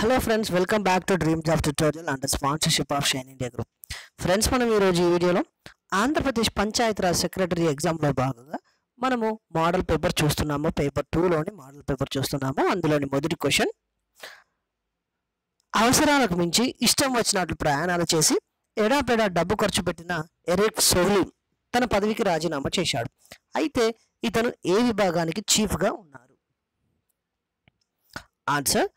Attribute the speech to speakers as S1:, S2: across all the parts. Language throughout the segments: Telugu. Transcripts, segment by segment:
S1: Hello friends welcome back to Dream Job tutorial and sponsorship of Shine India Group. Friends మనం ఈరోజు ఈ వీడియోలో ఆంధ్రప్రదేశ్ పంచాయతీరాజ్ సెక్రటరీ ఎగ్జామ్లో భాగంగా మనము మోడల్ పేపర్ చూస్తున్నాము. పేపర్ టూలోని మోడల్ పేపర్ చూస్తున్నాము. అందులోని మొదటి క్వశ్చన్ అవసరాలకు మించి ఇష్టం వచ్చినట్లు ప్రయాణాలు చేసి ఎడాపెడా డబ్బు ఖర్చు పెట్టిన ఎరిక్ సోహ్లీ తన పదవికి రాజీనామా చేశాడు. అయితే ఇతను ఏ విభాగానికి చీఫ్గా ఉన్నారు? Answer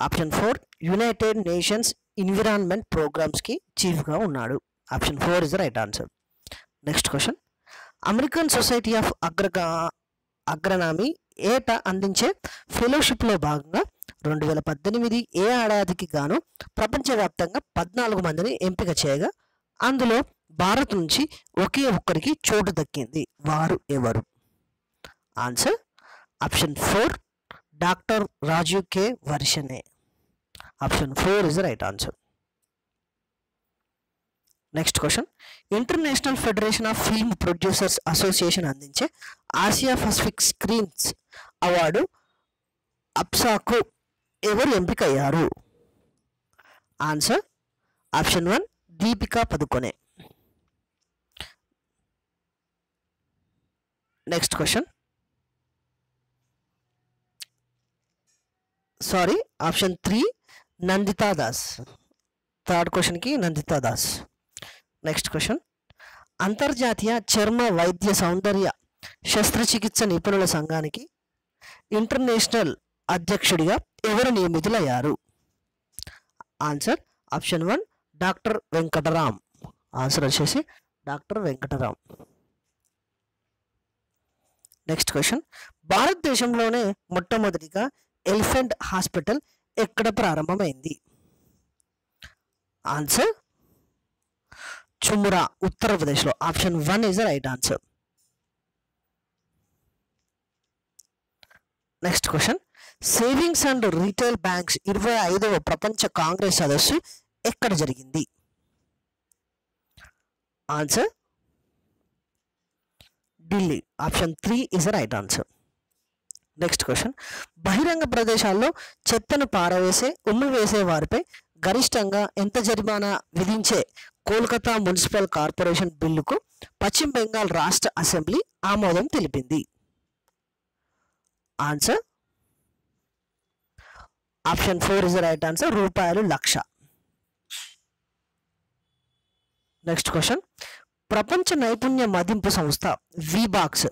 S1: option four United Nations Environment ప్రోగ్రామ్స్కి చీఫ్గా ఉన్నాడు. Option four is the right answer. Next question. American Society of అగ్రగా Agronomy ఏటా అందించే ఫెలోషిప్లో భాగంగా రెండు వేల పద్దెనిమిది ఏ ఏడాదికి గాను ప్రపంచవ్యాప్తంగా పద్నాలుగు మందిని ఎంపిక చేయగా అందులో భారత్ నుంచి ఒకే ఒక్కరికి చోటు దక్కింది. వారు ఎవరు? Answer option four doctor Rajeev K Varshney. Option four is the right answer next question International Federation of Film Producers Association అందించే ఆసియా పసిఫిక్ స్క్రీన్స్ అవార్డు అప్సాకు ఎవరు ఎంపికయ్యారు? Answer option one Deepika Padukone next question sorry option three Nandita Das third క్వశ్చన్కి నందితా దాస్ నెక్స్ట్ క్వశ్చన్ అంతర్జాతీయ చర్మ వైద్య సౌందర్య శస్త్రచికిత్స నిపుణుల సంఘానికి ఇంటర్నేషనల్ అధ్యక్షుడిగా ఎవరు నియమితులయ్యారు? Answer option one doctor Venkataram answer వచ్చేసి డాక్టర్ వెంకటరామ్ నెక్స్ట్ క్వశ్చన్ భారతదేశంలోనే మొట్టమొదటిగా ఎలిఫెంట్ హాస్పిటల్ ఎక్కడ ప్రారంభమైంది? ఆన్సర్? చుమురా ఉత్తరప్రదేశ్లో. Option one is the right answer next question savings and retail banks ఇరవై ఐదవ ప్రపంచ కాంగ్రెస్ సదస్సు ఎక్కడ జరిగింది? Answer? Delhi. Option three is the right answer next question బహిరంగ ప్రదేశాల్లో చెత్తను పారవేసే ఉమ్మి వేసే వారిపై గరిష్టంగా ఎంత జరిమానా విధించే కోల్కతా మున్సిపల్ కార్పొరేషన్ బిల్లుకు పశ్చిమ బెంగాల్ రాష్ట్ర అసెంబ్లీ ఆమోదం తెలిపింది. Answer option four is right answer రూపాయలు లక్ష. నెక్స్ట్ క్వశ్చన్ ప్రపంచ నైపుణ్య మదింపు సంస్థ Wheebox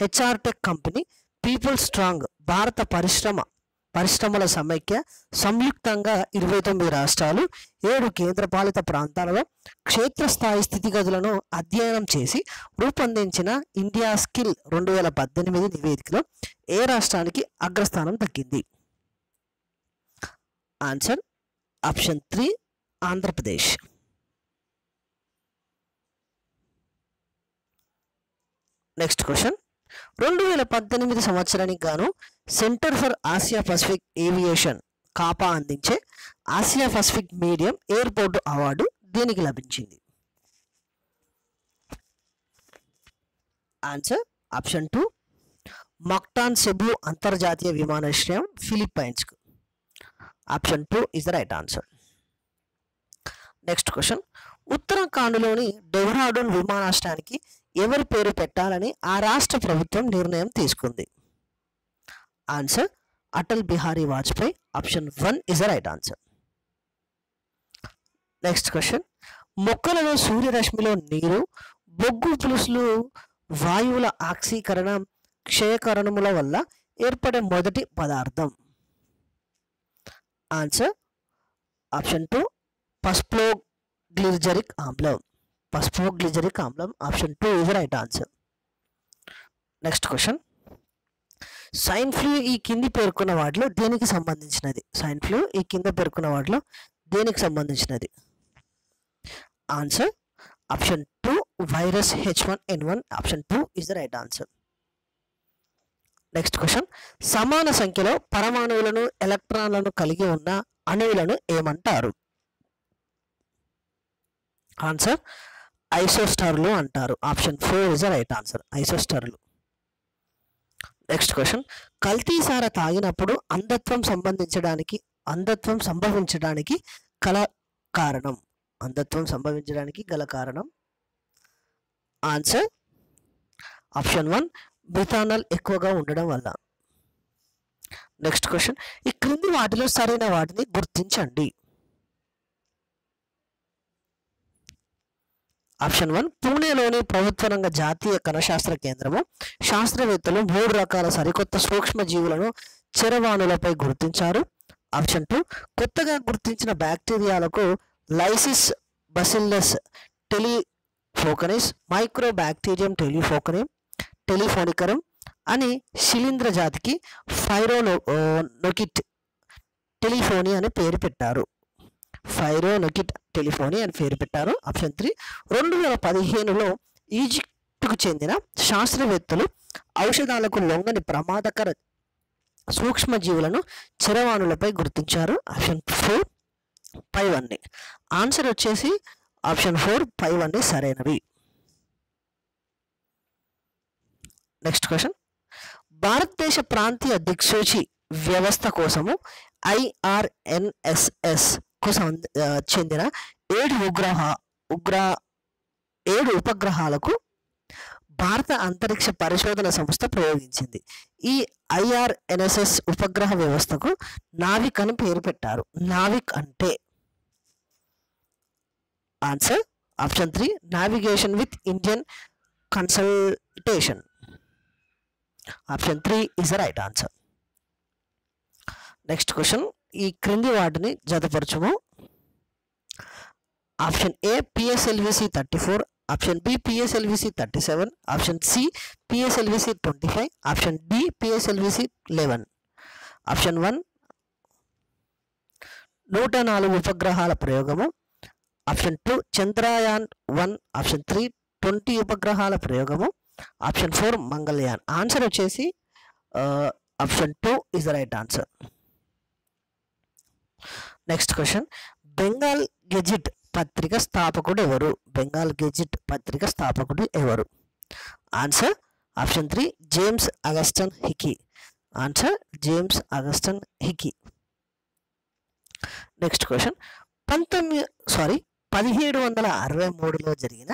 S1: HR tech company People Strong భారత పరిశ్రమ పరిశ్రమల సమైక్య సంయుక్తంగా ఇరవై తొమ్మిది రాష్ట్రాలు ఏడు కేంద్రపాలిత ప్రాంతాలలో క్షేత్రస్థాయి స్థితిగతులను అధ్యయనం చేసి రూపొందించిన ఇండియా స్కిల్ రెండు వేల పద్దెనిమిది నివేదికలో ఏ రాష్ట్రానికి అగ్రస్థానం దక్కింది? Answer option three Andhra Pradesh next question రెండు వేల పద్దెనిమిది సంవత్సరానికి గాను Centre for Asia Pacific Aviation CAPA అందించే Asia Pacific medium airport award దీనికి లభించింది. Answer option two Mactan Cebu అంతర్జాతీయ విమానాశ్రయం ఫిలిప్పైన్స్కు. Option two is the right answer next question ఉత్తరాఖండ్లోని డెహ్రాడూన్ విమానాశ్రయానికి ఎవరి పేరు పెట్టాలని ఆ రాష్ట్ర ప్రభుత్వం నిర్ణయం తీసుకుంది. Answer Atal Bihari Vajpayee option one is the right answer next question మొక్కలలో సూర్యరశ్మిలో నీరు బొగ్గు పులుసులు వాయువుల ఆక్సీకరణ క్షయకరణముల వల్ల ఏర్పడే మొదటి పదార్థం. Answer option two phosphoglyceric ఆమ్లం. పసుపు గ్లిజరిక్ ఆమ్లం option two is right answer next question swine flu ఈ కింది పేర్కొన్న వాటిలో దేనికి సంబంధించినది? సైన్ ఫ్లూ ఈ కింద పేర్కొన్న వాటిలో దేనికి సంబంధించినది? Answer option two virus H one N one option two is the right answer next question సమాన సంఖ్యలో పరమాణువులను ఎలక్ట్రాన్లను కలిగి ఉన్న అణువులను ఏమంటారు? ఆన్సర్ ఐసోస్టార్లు అంటారు. Option four is the right answer ఐసోస్టార్లు. Next question కల్తీసార తాగినప్పుడు అంధత్వం సంబంధించడానికి అంధత్వం సంభవించడానికి కల కారణం. అంధత్వం సంభవించడానికి గల కారణం. ఆన్సర్ ఆప్షన్ వన్ మిథానల్ ఎక్కువగా ఉండడం వల్ల. నెక్స్ట్ క్వశ్చన్ ఈ క్రింది వాటిలో సరైన వాటిని గుర్తించండి. ఆప్షన్ వన్ పూణేలోని ప్రభుత్వ రంగ జాతీయ కణశాస్త్ర కేంద్రము. శాస్త్రవేత్తలు మూడు రకాల సరికొత్త సూక్ష్మజీవులను చిరవాణులపై గుర్తించారు. ఆప్షన్ టూ కొత్తగా గుర్తించిన బ్యాక్టీరియాలకు లైసిస్ బసిల్లస్ టెలిఫోకనిస్ మైక్రో బ్యాక్టీరియం టెలిఫోకనియం టెలిఫోనికరం అని శిలీంద్ర జాతికి ఫైరోనో నొకిట్ టెలిఫోని అని పేరు పెట్టారు. ఫైరోనొకిట్ టెలిఫోని అని పేరు పెట్టారు. ఆప్షన్ త్రీ రెండు వేల పదిహేనులో ఈజిప్టుకు చెందిన శాస్త్రవేత్తలు ఔషధాలకు లొంగని ప్రమాదకర సూక్ష్మజీవులను చిరవాణులపై గుర్తించారు. ఆప్షన్ ఫోర్ ఫైవ్ అన్ని ఆన్సర్ వచ్చేసి ఆప్షన్ ఫోర్ ఫైవ్ అన్ని సరైనవి. Next question. భారతదేశ ప్రాంతీయ దిక్సూచి వ్యవస్థ కోసము ఐఆర్ఎన్ఎస్ఎస్ కు చెందిన ఏడు ఉగ్రహ ఉగ్ర ఏడు ఉపగ్రహాలకు భారత అంతరిక్ష పరిశోధన సంస్థ ప్రయోగించింది. ఈ ఐఆర్ఎన్ఎస్ఎస్ ఉపగ్రహ వ్యవస్థకు నావిక్ అని పేరు పెట్టారు. నావిక్ అంటే answer option three navigation with Indian consultation. Option three is the right answer. Next question ఈ క్రింది వాటిని జతపరచము. Option A PSLV C thirty four option B PSLV C thirty seven option C PSLV C twenty five option D PSLV C eleven. Option one నూట నాలుగు ఉపగ్రహాల ప్రయోగము option two Chandrayaan one option three twenty ఉపగ్రహాల ప్రయోగము ఆప్షన్ ఫోర్ మంగళయాన్. ఆన్సర్ వచ్చేసి option two is the right answer. Next question Bengal Gazette పత్రిక స్థాపకుడు ఎవరు బెంగాల్ గెజిట్ పత్రిక స్థాపకుడు ఎవరు answer option three James Augustus Hicky answer James Augustus Hicky next question పంతొమ్మిది సారీ పదిహేడు వందల అరవై మూడులో జరిగిన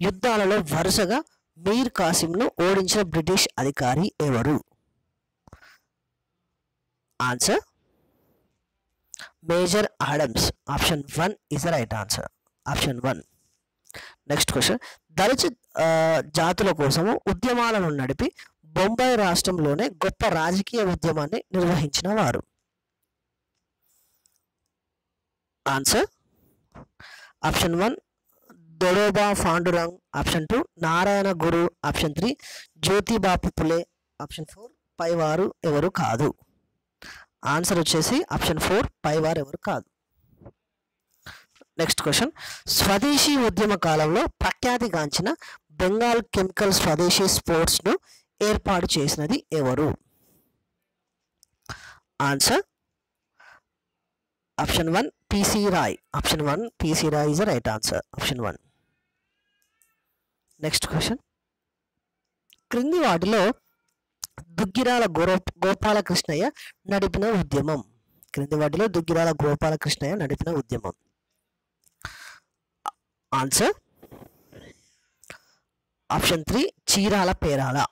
S1: యుద్ధాలలో వరుసగా మీర్ కాసింను ఓడించిన బ్రిటిష్ అధికారి ఎవరు? Answer Major Adams option one is the right answer option one next question దళిత జాతుల కోసము ఉద్యమాలను నడిపి బొంబాయి రాష్ట్రంలోనే గొప్ప రాజకీయ ఉద్యమాన్ని నిర్వహించిన వారు. Answer option one Dadoba Pandurang option two Narayana Guru option three Jyotiba Phule option four పైవారు ఎవరు కాదు ఆన్సర్ వచ్చేసి ఆప్షన్ ఫోర్ పైవారు ఎవరు కాదు. నెక్స్ట్ క్వశ్చన్ స్వదేశీ ఉద్యమ కాలంలో ప్రఖ్యాతిగాంచిన బెంగాల్ కెమికల్ స్వదేశీ స్పోర్ట్స్ను ఏర్పాటు చేసినది ఎవరు? Answer option one P C Ray option one P C Ray is right answer option one next question క్రింది వాటిలో దుగ్గిరాల గోరో గోపాలకృష్ణయ్య నడిపిన ఉద్యమం. క్రింది వాటిలో దుగ్గిరాల గోపాలకృష్ణయ్య నడిపిన ఉద్యమం. Answer option three Chirala Perala.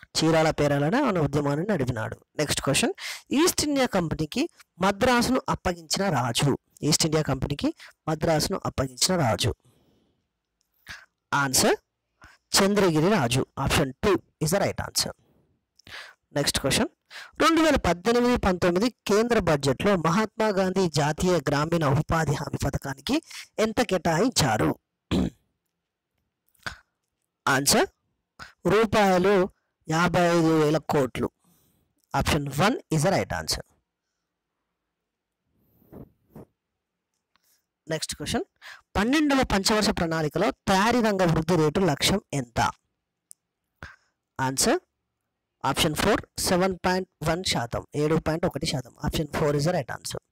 S1: Chirala పేరాలనే ఆయన ఉద్యమాన్ని నడిపినాడు. నెక్స్ట్ క్వశ్చన్ ఈస్ట్ ఇండియా కంపెనీకి మద్రాసును అప్పగించిన రాజు. ఈస్ట్ ఇండియా కంపెనీకి మద్రాసును అప్పగించిన రాజు. Answer Chandragiri Raju. Option two is the right answer next question రెండు వేల పద్దెనిమిది పంతొమ్మిది కేంద్ర బడ్జెట్లో మహాత్మా గాంధీ జాతీయ గ్రామీణ ఉపాధి హామీ పథకానికి ఎంత కేటాయించారు? ఆన్సర్ రూపాయలు యాభై ఐదు వేల కోట్లు. Option one is the right answer next question పన్నెండవ పంచవర్ష ప్రణాళికలో తయారీ రంగ వృద్ధి రేటు లక్ష్యం ఎంత? Answer option four seven point one శాతం ఏడు పాయింట్ ఒకటి శాతం. Option four is right answer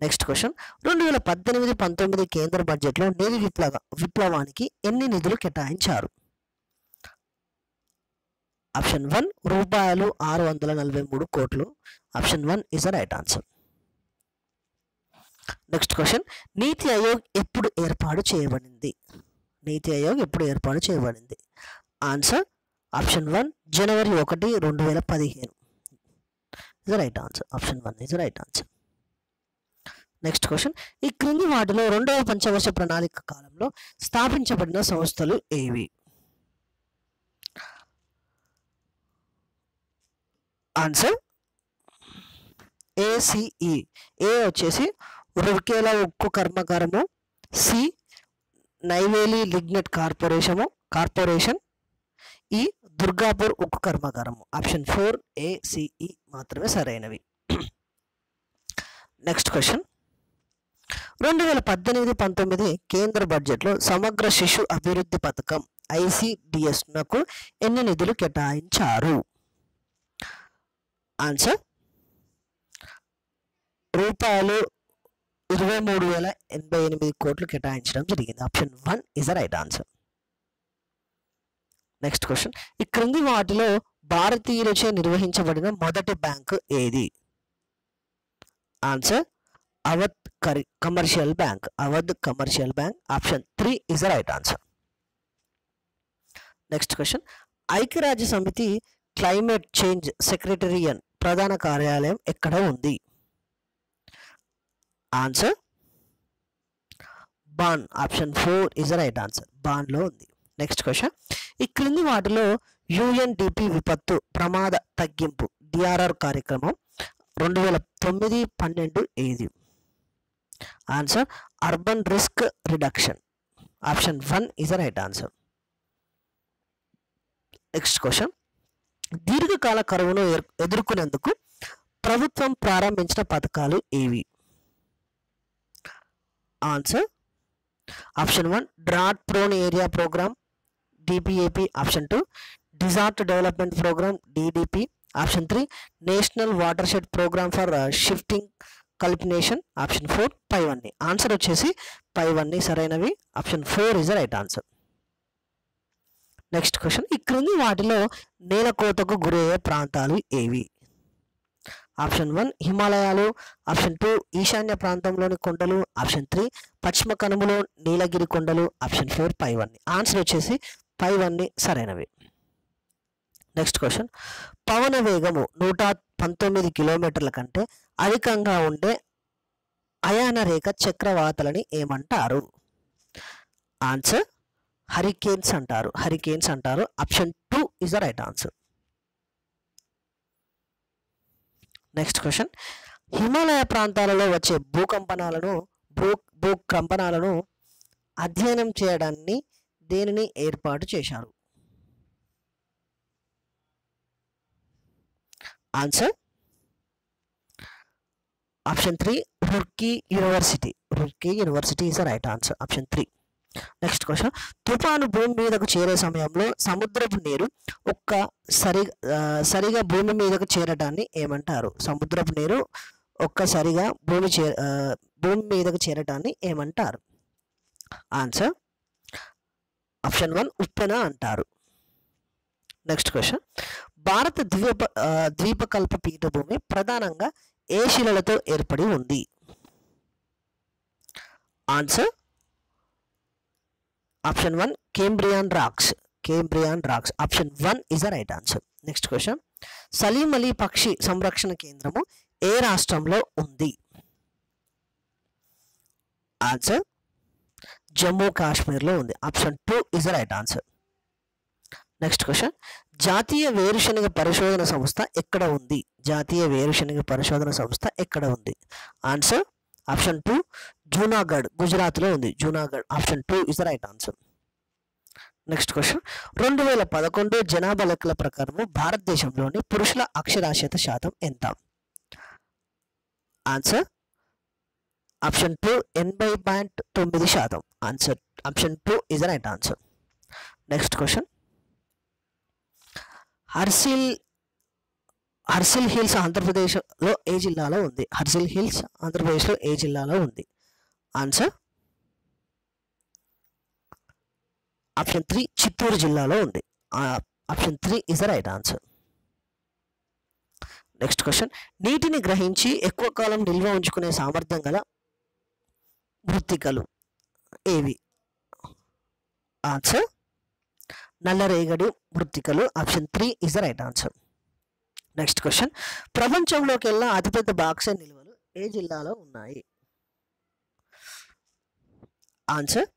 S1: next question రెండు వేల పద్దెనిమిది పంతొమ్మిది కేంద్ర బడ్జెట్లో నీటి విప్లవ విప్లవానికి ఎన్ని నిధులు కేటాయించారు? ఆప్షన్ వన్ రూపాయలు ఆరు వందల నలభై మూడు కోట్లు. Option one is right answer next question NITI Aayog ఎప్పుడు ఏర్పాటు చేయబడింది? నీతి ఆయోగ్ ఎప్పుడు ఏర్పాటు చేయబడింది? ఆన్సర్ ఆప్షన్ వన్ జనవరి ఒకటి రెండు వేల పదిహేను is right answer option one is right answer next question ఈ క్రింది వాటిలో రెండవ పంచవర్ష ప్రణాళిక కాలంలో స్థాపించబడిన సంస్థలు ఏవి? ఆన్సర్ ఏసిఈ ఏ వచ్చేసి రుర్కేలా ఉక్కు కర్మకారము. సి నైవేలి లిగ్నెట్ కార్పొరేషము. కార్పొరేషన్. ఈ దుర్గాపూర్ ఉక్కు కర్మాగారము option four A C E మాత్రమే సరైనవి. Next question. రెండు వేల పద్దెనిమిది పంతొమ్మిది కేంద్ర బడ్జెట్లో సమగ్ర శిశు అభివృద్ధి పథకం ఐసిడిఎస్నకు ఎన్ని నిధులు కేటాయించారు? ఆన్సర్ రూపాయలు ఇరవై మూడు వేల ఎనభై ఎనిమిది కోట్లు కేటాయించడం జరిగింది. Option one is the right answer next question ఈ క్రింది వాటిలో భారతీయులచే నిర్వహించబడిన మొదటి బ్యాంకు ఏది? ఆన్సర్ అవధ్ కరి commercial bank Awadh commercial bank option three is the right answer next question ఐక్యరాజ్య సమితి క్లైమేట్ చేంజ్ సెక్రటరియన్ ప్రధాన కార్యాలయం ఎక్కడ ఉంది? Answer Bonn option four is the right answer బాన్లో ఉంది. నెక్స్ట్ క్వశ్చన్ ఈ క్రింది వాటిలో యుఎన్డిపి విపత్తు ప్రమాద తగ్గింపు డిఆర్ఆర్ కార్యక్రమం రెండు వేల తొమ్మిది పన్నెండు ఏది? Answer urban risk reduction option one is the right answer next question దీర్ఘకాల కరువును ఎదుర్కొనేందుకు ప్రభుత్వం ప్రారంభించిన పథకాలు ఏవి? Answer option one drought prone area programme D P A P option two desert development programme D D P option three national watershed programme for shifting cultivation option four పైవన్నీ ఆన్సర్ వచ్చేసి పైవన్నీ సరైనవి. Option four is the right answer next question ఈ క్రింది వాటిలో నేల కోతకు గురయ్యే ప్రాంతాలు ఏవి? ఆప్షన్ వన్ హిమాలయాలు ఆప్షన్ టూ ఈశాన్య ప్రాంతంలోని కొండలు ఆప్షన్ త్రీ పశ్చిమ కనుమలో నీలగిరి కొండలు ఆప్షన్ ఫోర్ పైవన్నీ. ఆన్సర్ వచ్చేసి పైవన్ని సరైనవి. నెక్స్ట్ క్వశ్చన్ పవన వేగము నూట పంతొమ్మిది కిలోమీటర్ల కంటే అధికంగా ఉండే అయాన రేఖ చక్రవాతలని ఏమంటారు? ఆన్సర్ హరికేన్స్ అంటారు. హరికేన్స్ అంటారు. Option two is the right answer next question Himalaya ప్రాంతాలలో వచ్చే భూకంపనాలను భూ భూకంపనాలను అధ్యయనం చేయడాన్ని దేనిని ఏర్పాటు చేశారు? Answer option three Roorkee university Roorkee university is the right answer option three next question తుఫాను భూమి మీదకు చేరే సమయంలో సముద్రపు నీరు ఒక్క సరి సరిగా భూమి మీదకు చేరటాన్ని ఏమంటారు? సముద్రపు నీరు ఒక్కసారిగా భూమి చే భూమి మీదకు చేరటాన్ని ఏమంటారు? ఆన్సర్ ఆప్షన్ వన్ ఉప్పెన అంటారు. నెక్స్ట్ క్వశ్చన్ భారత ద్వీప ద్వీపకల్ప పీఠభూమి ప్రధానంగా ఏ శిలలతో ఏర్పడి ఉంది? Answer option one Cambrian rocks Cambrian rocks option one is the right answer next question Salim Ali పక్షి సంరక్షణ కేంద్రము ఏ రాష్ట్రంలో ఉంది? ఆన్సర్ జమ్మూ కాశ్మీర్లో ఉంది. Option two is the right answer next question జాతీయ వేరుశనగ పరిశోధన సంస్థ ఎక్కడ ఉంది? జాతీయ వేరుశనగ పరిశోధన సంస్థ ఎక్కడ ఉంది? ఆన్సర్ ఆప్షన్ టూ జూనాగఢ్ గుజరాత్లో ఉంది. Junagadh option two is the right answer next question రెండు వేల పదకొండు జనాభా లెక్కల ప్రకారము భారతదేశంలోని పురుషుల అక్షరాస్యత శాతం ఎంత? ఆన్సర్ ఆప్షన్ టూ ఎనభై పాయింట్ తొమ్మిది శాతం. Answer option two is the right answer next question Horsley Horsley Hills ఆంధ్రప్రదేశ్లో ఏ జిల్లాలో ఉంది? హర్సిల్ హిల్స్ ఆంధ్రప్రదేశ్లో ఏ జిల్లాలో ఉంది? ఆన్సర్? ఆప్షన్ త్రీ చిత్తూరు జిల్లాలో ఉంది. Option three is the right answer. Next question. నీటిని గ్రహించి ఎక్కువ కాలం నిల్వ ఉంచుకునే సామర్థ్యం గల మృతికలు ఏవి? ఆన్సర్? నల్లరేగడి మృతికలు option three is the right answer. Next question ప్రపంచంలోకెల్లా అతిపెద్ద బాక్సైట్ నిల్వలు ఏ జిల్లాలో ఉన్నాయి? ఆన్సర్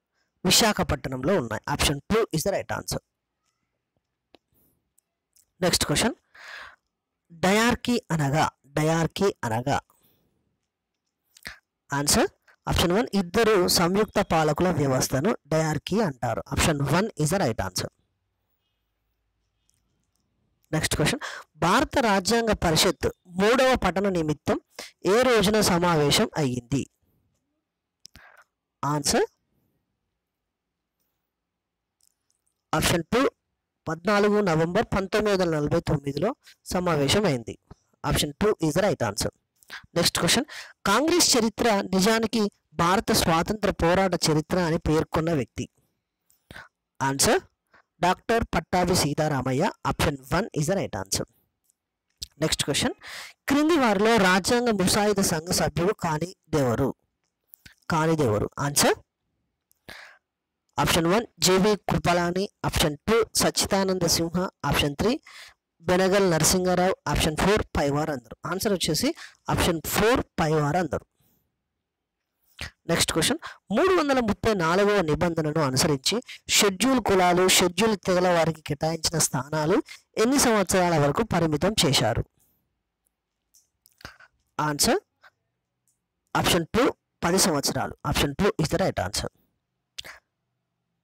S1: విశాఖపట్నంలో ఉన్నాయి. Option two is the right answer next question dyarchy అనగా డయార్కీ అనగా. ఆన్సర్ ఆప్షన్ వన్ ఇద్దరు సంయుక్త పాలకుల వ్యవస్థను డయార్కీ అంటారు. Option one is the right answer next question భారత రాజ్యాంగ పరిషత్ మూడవ పఠన నిమిత్తం ఏ రోజున సమావేశం అయ్యింది? ఆన్సర్ ఆప్షన్ టూ పద్నాలుగు నవంబర్ పంతొమ్మిది వందల నలభై తొమ్మిదిలో సమావేశం అయింది. Option two is right answer next question Congress చరిత్ర నిజానికి భారత స్వాతంత్ర పోరాట చరిత్ర అని పేర్కొన్న వ్యక్తి. Answer doctor Pattabhi Sitaramayya option one is the right answer next question క్రింది వారిలో రాజ్యాంగ ముసాయిదా సంఘ సభ్యుడు కానిదెవరు కానిదెవరు answer option one J V Kripalani option two Sachchidananda Sinha option three Benegal Narasimha Rao option four పైవారు అందరు ఆన్సర్ వచ్చేసి ఆప్షన్ ఫోర్ పైవారు అందరు నెక్స్ట్ క్వశ్చన్ మూడు వందల ముప్పై నాలుగవ నిబంధనను అనుసరించి షెడ్యూల్ కులాలు షెడ్యూల్ తెగల వారికి కేటాయించిన స్థానాలు ఎన్ని సంవత్సరాల వరకు పరిమితం చేశారు? ఆన్సర్ ఆప్షన్ టూ పది సంవత్సరాలు. Option two is the right answer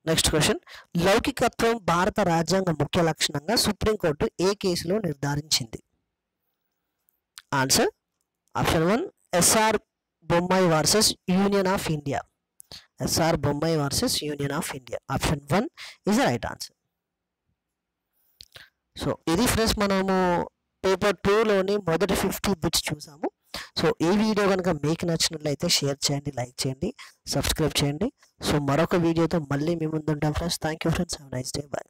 S1: next question లౌకికత్వం భారత రాజ్యాంగ ముఖ్య లక్షణంగా సుప్రీంకోర్టు ఏ కేసులో నిర్ధారించింది? Answer option one S R Bommai versus union of India. S R Bommai versus union of India. Option one is right answer so ఇది ఫ్రెండ్స్ మనము పేపర్ టూలోని మొదటి ఫిఫ్టీ బిట్స్ చూసాము. సో ఈ వీడియో కనుక మీకు నచ్చినట్లయితే షేర్ చేయండి లైక్ చేయండి సబ్స్క్రైబ్ చేయండి. సో మరొక వీడియోతో మళ్ళీ మీ ముందు ఉంటాం friends thank you friends have nice day bye